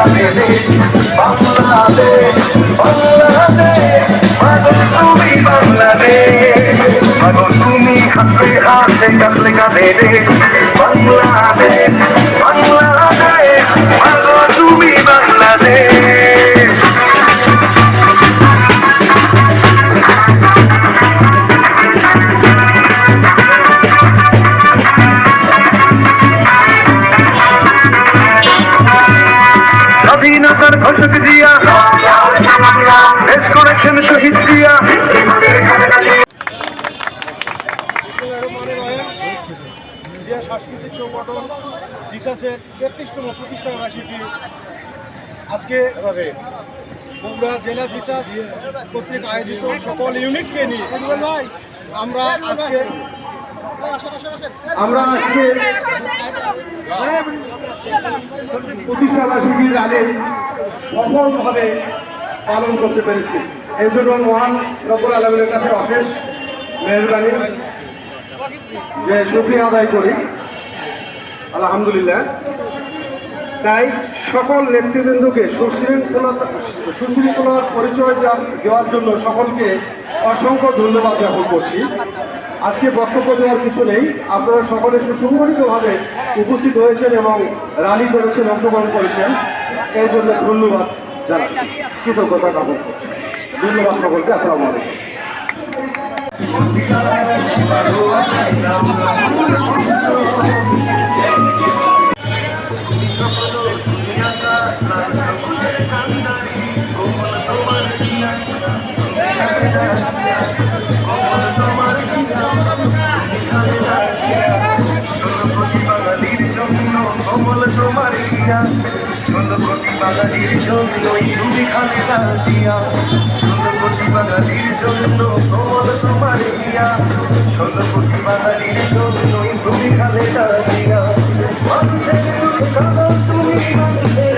বাংলাদেশ বাংলাদেশ মাগো তুমি বাংলাদেশ মাগো তুমি বাংলাদেশ স্বাধীনতার ঘোষক জিয়া দেশ করেছেন শহীদ জিয়া সাংস্কৃতিক সংগঠন জিসাসের তেত্রিশতম প্রতিষ্ঠা বার্ষিকী আজকে হবে বগুড়া জেলা জিসাস কর্তৃক আয়োজিত সকল ইউনিটকে নিয়ে আমরা আজকে আমরা আজকে প্রতিষ্ঠা বার্ষিকীর আগে সফলভাবে পালন করতে পেরেছি। এই জন্য মহান রব্বুল আলমের কাছে অশেষ মেহরবানি। যে শুক্রিয়া আদায় করি। আলহামদুলিল্লাহ। তাই সকল নেতৃবৃন্দকে সুশৃঙ্খলতা সুশৃঙ্খলার পরিচয় দেওয়ার জন্য সকলকে অসংখ্য ধন্যবাদ জ্ঞাপন করছি। আজকে বক্তব্য দেওয়ার কিছু নেই। আপনারা সকলে সুসংগঠিতভাবে উপস্থিত হয়েছেন এবং র্যালি করেছেন, অংশগ্রহণ করেছেন। এই জন্য ধন্যবাদ কৃতজ্ঞতা জ্ঞাপন ধন্যবাদ সকলকে। আসসালামু আলাইকুম। সুন্দর কোটি বাঙালির জন্য তুমি খালি দিয়া সুন্দর কোটি বাঙালির জন্য কমল তোমার দিয়া সুন্দর কোটি বাঙালির জন্য তুমি খালি দিয়া মানুষের তুমি মানুষের